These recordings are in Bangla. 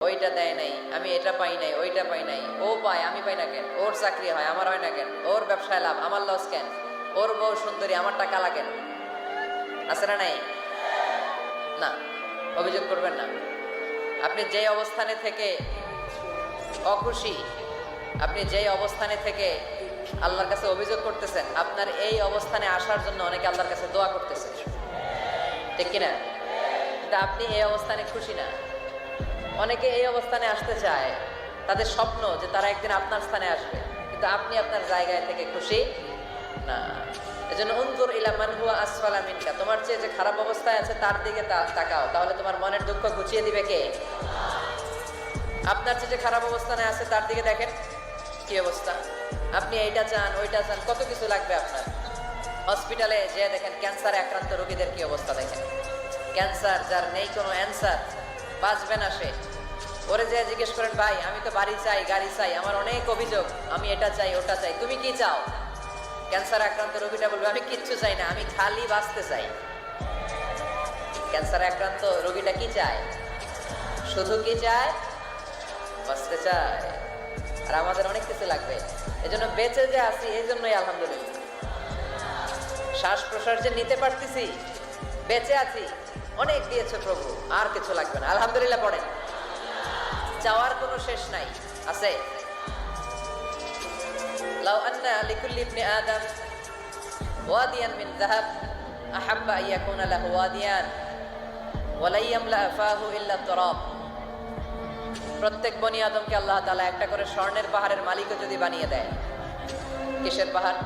ওইটা দেয় নাই, আমি এটা পাই নাই, ওইটা পাই নাই। ও পায়, আমি পাই না কেন? ওর চাকরি হয়, আমার হয় না কেন? ওর ব্যবসায় লাভ, আমার লস কেন? ওর বউ সুন্দরী, আমার টাকা লাগেন আছে না নাই? না, অভিযোগ করবেন না। আপনি যে অবস্থানে থেকে অখুশি, আপনি যেই অবস্থানে থেকে আল্লাহর কাছে অভিযোগ করতেছেন, আপনার এই অবস্থানে আসার জন্য অনেকে আল্লাহর কাছে দোয়া করতেছে। ঠিক কিনা? কিন্তু আপনি এই অবস্থানে খুশি না। অনেকে এই অবস্থানে আসতে চায়। তাদের স্বপ্ন যে তারা একদিন আপনার স্থানে আসবে। কিন্তু আপনি আপনার জায়গায় থেকে খুশি না। এজন্য অন্তর ইলামান হুয়া আসফালা মিনকা। তোমার চেয়ে যে খারাপ অবস্থায় আছে তার দিকে তাকাও। তাহলে তোমার মনের দুঃখ ঘুচিয়ে দিবে কে? আপনার চেয়ে যে খারাপ অবস্থানে আছে তার দিকে দেখেন। কি অবস্থা? আপনি এইটা চান, ওইটা চান, কত কিছু লাগবে আপনার? হসপিটালে যে দেখেন, ক্যান্সারে আক্রান্ত রোগীদের কি অবস্থা দেখেন? ক্যান্সার, যার নেই কোনো অ্যান্সার বাঁচবে না সে। ওরে যে জিজ্ঞেস করেন, ভাই, আমি তো বাড়ি চাই, গাড়ি চাই, আমার অনেক অভিযোগ, আমি এটা চাই, ওটা চাই, তুমি কি চাও? ক্যান্সার আক্রান্ত রোগীটা বলবে, আমি কিচ্ছু চাই না, আমি খালি বাঁচতে চাই। ক্যান্সার আক্রান্ত রোগীটা কি চায়? শুধু কি চায়? বাঁচতে চায়। আর আমাদের অনেক কিছু লাগবে। এজন্য বেঁচে যে আছি এই জন্যই আলহামদুলিল্লাহ। শ্বাস প্রশ্বাস যে নিতে পারতেছি, বেঁচে আছি। অনেক দিয়েছে প্রভু, আর কিছু লাগবে না। আলহামদুলিল্লাহ, পড়েন। চাওয়ার কোনো শেষ নাই। আছে? লাউ আন্না লিকুল্লি ইবনি আদম ওয়াদিয়ান মিন যাহাব, আহাব্বা আন ইয়াকুনা লাহু ওয়াদিয়ান ওয়ালা ইয়ামলা ফাহু ইল্লা তুরাব প্রত্যেক বনি আদমকে আল্লাহ তাআলা একটা করে স্বর্ণের পাহাড়ের মালিকও যদি বানিয়ে দেয়, কিসের পাহাড়?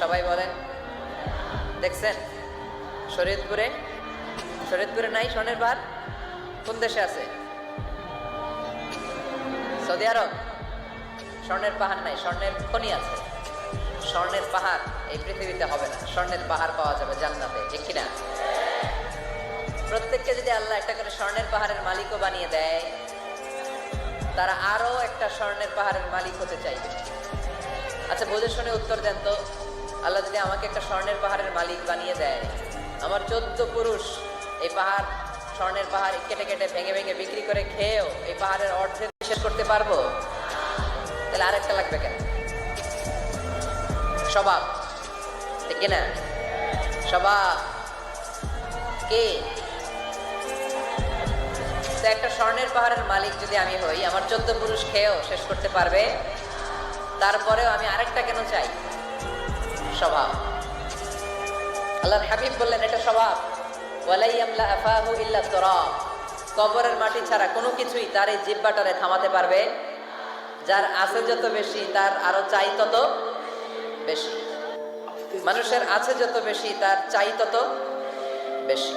সবাই বলেন। দেখছেন? শরীয়তপুরে শরীয়তপুরে নাই স্বর্ণের পাহাড় কোন দেশে আছে? Saudi Arab. স্বর্ণের পাহাড় নাই, স্বর্ণের খনি আছে। স্বর্ণের পাহাড় এই পৃথিবীতে হবে না। স্বর্ণের পাহাড় পাওয়া যাবে জান্নাতে, ঠিক কিনা? প্রত্যেককে যদি আল্লাহ একটা করে স্বর্ণের পাহাড়ের মালিকও বানিয়ে দেয়, তারা আরও একটা স্বর্ণের পাহাড়ের মালিক হতে চাইবে। আচ্ছা বুঝে শুনে উত্তর দেন তো। আল্লাহ যদি আমাকে একটা স্বর্ণের পাহাড়ের মালিক বানিয়ে দেয়, আমার চোদ্দ পুরুষ এই পাহাড়, স্বর্ণের পাহাড় কেটে কেটে ভেঙে ভেঙে বিক্রি করে খেয়েও এই পাহাড়ের অর্ধেক শেষ করতে পারব? তাহলে আরেকটা লাগবে কেন? স্বভাব। ঠিক কিনা স্বভাব। কে? একটা স্বর্ণের পাহাড়ের মালিক যদি আমি হই, আমার চোদ্দ পুরুষ খেয়েও শেষ করতে পারবে। তারপরেও আমি আরেকটা কেন চাই? স্বভাব। আল্লাহর হাবিব বললেন, এটা স্বভাব। ওয়ালাই আমলা আফাহু ইল্লা তুরাব কবরের মাটি ছাড়া কোনো কিছুই তার এই জিব্বাটারে থামাতে পারবে। যার আছে যত বেশি, তার আরও চাই তত বেশি। মানুষের আছে যত বেশি, তার চাই তত বেশি।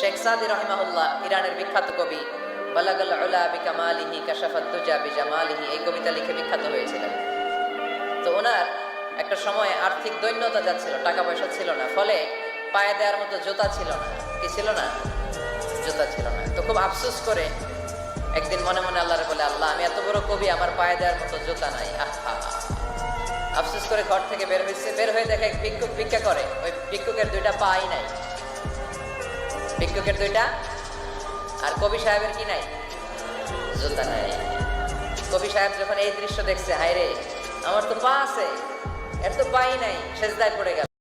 শেখ সাদি রহিমাহুল্লাহ, ইরানের বিখ্যাত কবি, বালাগাল উলা বিকামালিহি কাশাফাত দুজা বিজামালিহি, এই কবিতা লিখে বিখ্যাত হয়েছিলেন। তো ওনার একটা সময় আর্থিক দৈন্যতা যাচ্ছিল, টাকা পয়সা ছিল না। ফলে পায়ে দেওয়ার মতো জুতা ছিল না। কি ছিল না? জুতা ছিল না। তো খুব আফসোস করে একদিন মনে মনে আল্লাহরে বলে, আল্লাহ, আমি এত বড় কবি, আমার পায়ে দেওয়ার মতো জুতা নাই। আহা! আফসোস করে ঘর থেকে বের হয়েছে। বের হয়ে দেখে ভিক্ষুক ভিক্ষা করে। ওই ভিক্ষুকের দুইটা পাই নাই। ভিক্ষুকের দুইটা আর কবি সাহেবের কি নাই? জুতা নাই। কবি সাহেব যখন এই দৃশ্য দেখছে হায় রে আমার তো পা আছে, এর তো পাই নাই, সেজদায় পড়ে গেল।